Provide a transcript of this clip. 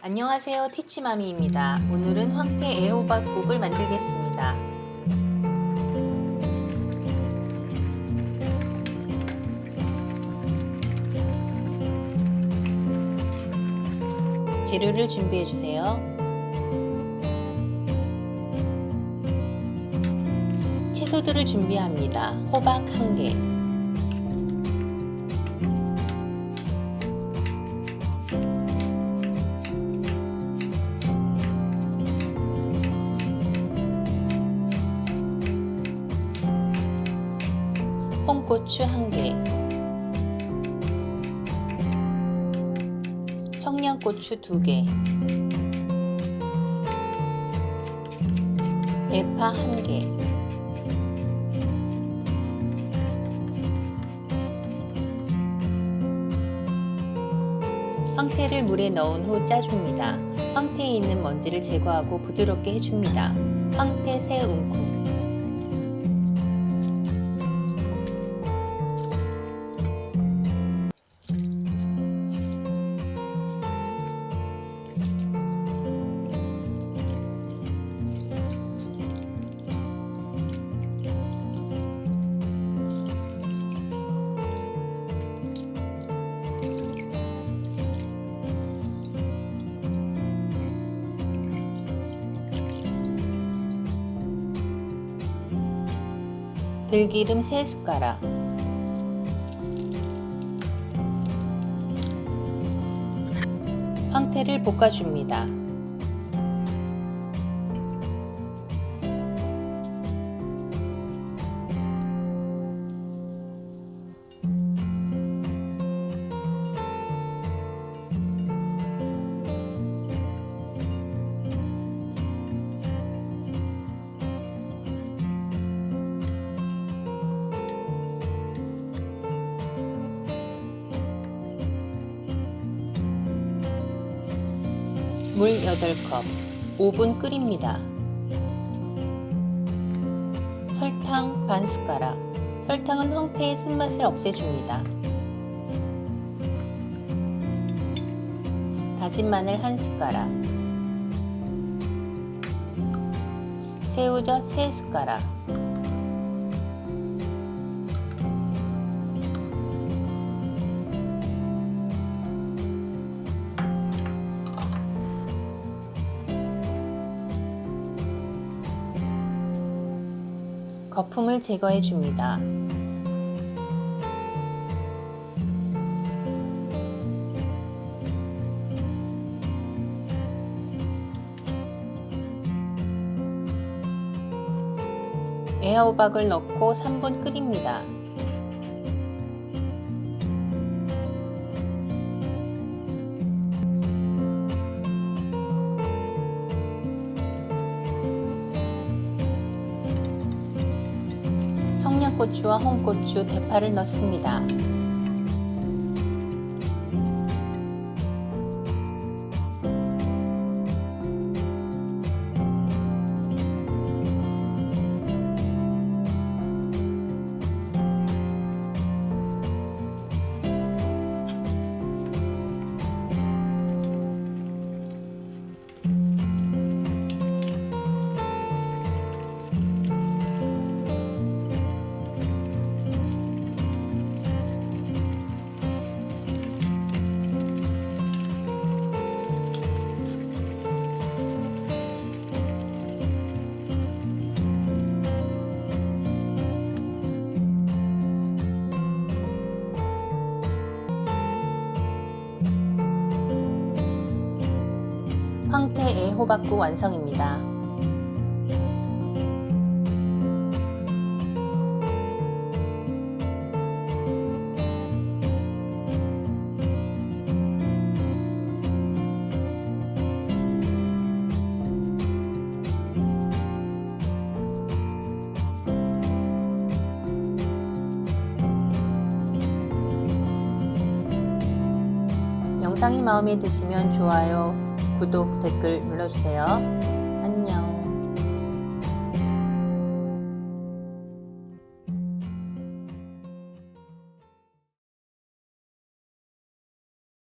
안녕하세요 티치마미입니다. 오늘은 황태 애호박국을 만들겠습니다. 재료를 준비해 주세요. 채소들을 준비합니다. 호박 1개, 홍고추 1개, 청양고추 2개, 대파 1개, 황태를 물에 넣은 후 짜줍니다. 황태에 있는 먼지를 제거하고 부드럽게 해줍니다. 황태 새 움큼 들기름 3숟가락 황태를 볶아줍니다. 물 8컵 5분 끓입니다. 설탕 반 숟가락 설탕은 황태의 쓴맛을 없애줍니다. 다진 마늘 한 숟가락 새우젓 3숟가락 거품을 제거해 줍니다. 애호박을 넣고 3분 끓입니다. 청양고추와 홍고추, 대파를 넣습니다. 황태 애호박국 완성입니다. 영상이 마음에 드시면 좋아요, 구독, 댓글 눌러주세요.